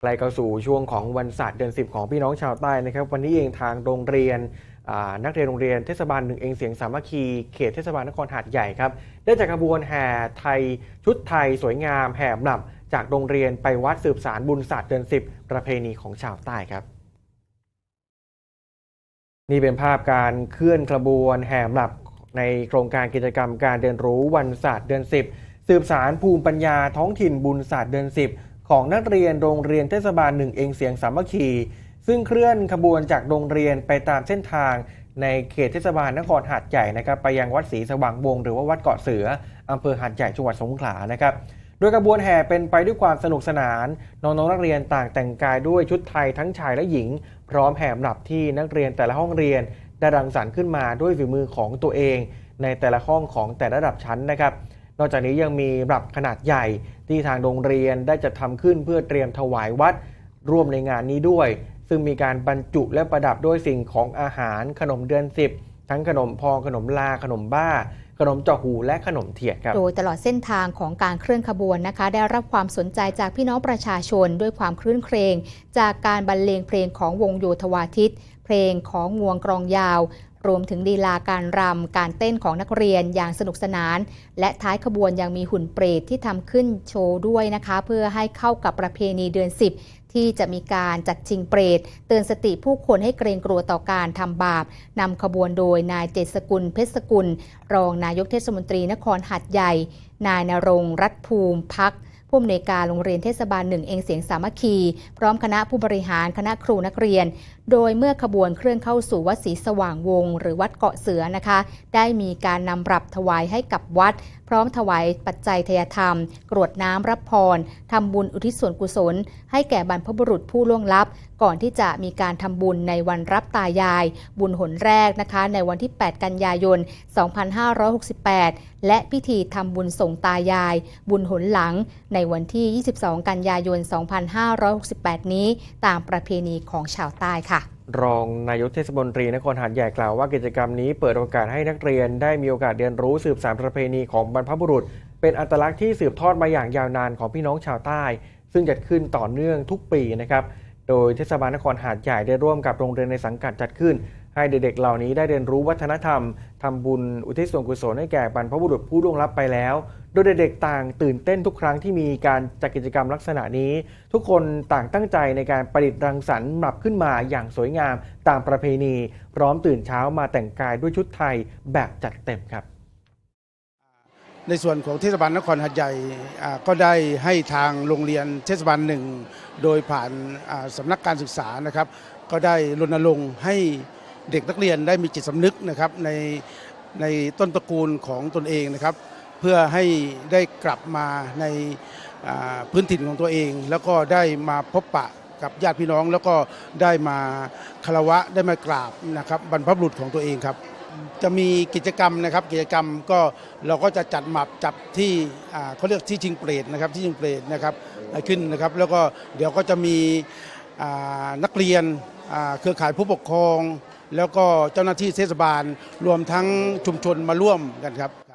ใกล้เข้าสู่ช่วงของวันศาสตร์เดือน 10 ของพี่น้องชาวใต้นะครับ วันนี้เองทางโรงเรียนนักเรียนโรงเรียนเทศบาลหนึ่งเองเสียงสามัคคีเขตเทศบาลนครหาดใหญ่ครับ ได้จัดขบวนแห่ไทยชุดไทยสวยงามแห่หนับจากโรงเรียนไปวัดสืบสารบุญศาสตร์เดือน 10 ประเพณีของชาวใต้ครับ นี่เป็นภาพการเคลื่อนขบวนแห่หลับในโครงการกิจกรรมการเรียนรู้วันศาสตร์เดือน 10 สืบสารภูมิปัญญาท้องถิ่นบุญศาสตร์เดือน 10 ของนักเรียนโรงเรียนเทศบาลหนึ่งเองเสียงสามัคคี ซึ่งเคลื่อนขบวนจากโรงเรียนไปตามเส้นทางในเขตเทศบาลนครหาดใหญ่นะครับไปยังวัดศรีสว่างวงหรือว่าวัดเกาะเสืออำเภอหาดใหญ่จังหวัดสงขลานะครับโดยกระบวนแห่เป็นไปด้วยความสนุกสนาน น้องๆนักเรียนต่างแต่งกายด้วยชุดไทยทั้งชายและหญิง พร้อมแห่หลับที่นักเรียนแต่ละห้องเรียนได้รังสรรค์ขึ้นมาด้วยฝีมือของตัวเอง ในแต่ละห้องของแต่ระดับชั้นนะครับ นอกจากนี้ยังมีหลับขนาดใหญ่ที่ทางโรงเรียนได้จัดทำขึ้นเพื่อเตรียมถวายวัดร่วมในงานนี้ด้วย ซึ่งมีการบรรจุและประดับด้วยสิ่งของอาหารขนมเดือนสิบทั้งขนมพองขนมลาขนมบ้า ขนมจาะหูและขนมเทียนครับ โดยตลอดเส้นทางของการเคลื่อนขบวนนะคะ ได้รับความสนใจจากพี่น้องประชาชนด้วยความคลื่นเครง จากการบรรเลงเพลงของวงโยธวาทิต เพลงของงวงกรองยาว รวมถึงลีลาการรำการเต้นของนักเรียนอย่างสนุกสนาน และท้ายขบวนยังมีหุ่นเปรตที่ทำขึ้นโชว์ด้วยนะคะ เพื่อให้เข้ากับประเพณีเดือน 10 ที่จะมีการจัดชิงเปรต เตือนสติผู้คนให้เกรงกลัวต่อการทำบาปนำขบวนโดยนายเจษกุลเพชรสกุล รองนายกเทศมนตรีนครหัดใหญ่ นายนรงรัตภูมิพักผู้อำนวยการโรงเรียนเทศบาลหนึ่งเองเสียงสามัคคี พร้อมคณะผู้บริหารคณะครูนักเรียน โดยเมื่อขบวนเคลื่อนเข้าสู่วัดศรีสว่างวง หรือวัดเกาะเสือนะคะ ได้มีการนำรับถวายให้กับวัด พร้อมถวายปัจจัยทยธรรม กรวดน้ำรับพรทำบุญอุทิศส่วนกุศล ให้แก่บรรพบุรุษผู้ล่วงลับ ก่อนที่จะมีการทำบุญในวันรับตายาย บุญหนแรกนะคะ ในวันที่ 8 กันยายน 2568 และพิธีทำบุญส่งตายาย บุญหนหลัง ในวันที่ 22 กันยายน 2568 นี้ ตามประเพณีของชาวใต้ค่ะ รองนายกเทศมนตรีนครหาดใหญ่กล่าวว่ากิจกรรมนี้เปิดโอกาสให้นักเรียนได้มีโอกาสเรียนรู้สืบสานประเพณีของบรรพบุรุษ เป็นอัตลักษณ์ที่สืบทอดมาอย่างยาวนานของพี่น้องชาวใต้ ซึ่งจัดขึ้นต่อเนื่องทุกปีนะครับ โดยเทศบาลนครหาดใหญ่ได้ร่วมกับโรงเรียนในสังกัดจัดขึ้น ให้เด็กๆเหล่านี้ได้เรียนรู้วัฒนธรรมทำบุญอุทิศส่วนกุศลให้แก่บรรพบุรุษผู้ล่วงลับไปแล้ว โดยเด็กๆต่างตื่นเต้นทุกครั้งที่มีการจัดกิจกรรมลักษณะนี้ ทุกคนต่างตั้งใจในการประดิษฐ์รังสรรค์ปรับขึ้นมาอย่างสวยงามตามประเพณี พร้อมตื่นเช้ามาแต่งกายด้วยชุดไทยแบบจัดเต็มครับ ในส่วนของเทศบาลนครหัดใหญ่ก็ได้ให้ทางโรงเรียนเทศบาลหนึ่งโดยผ่านสำนักการศึกษานะครับ ก็ได้รณรงค์ให้ เด็กนักเรียนได้มีจิตสำนึกนะครับในในต้นตระกูลของตนเองนะครับ เพื่อให้ได้กลับมาในพื้นถิ่นของตัวเอง แล้วก็ได้มาพบปะกับญาติพี่น้อง แล้วก็ได้มาคารวะได้มากราบนะครับบรรพบุรุษของตัวเองครับ จะมีกิจกรรมนะครับกิจกรรมก็เราก็จะจัดหมับจับที่เขาเรียกที่ชิงเปรตนะครับที่ชิงเปรตนะครับขึ้นนะครับ แล้วก็เดี๋ยวก็จะมีนักเรียนเครือข่ายผู้ปกครอง แล้วก็เจ้าหน้าที่เทศบาลรวมทั้งชุมชนมาร่วมกันครับ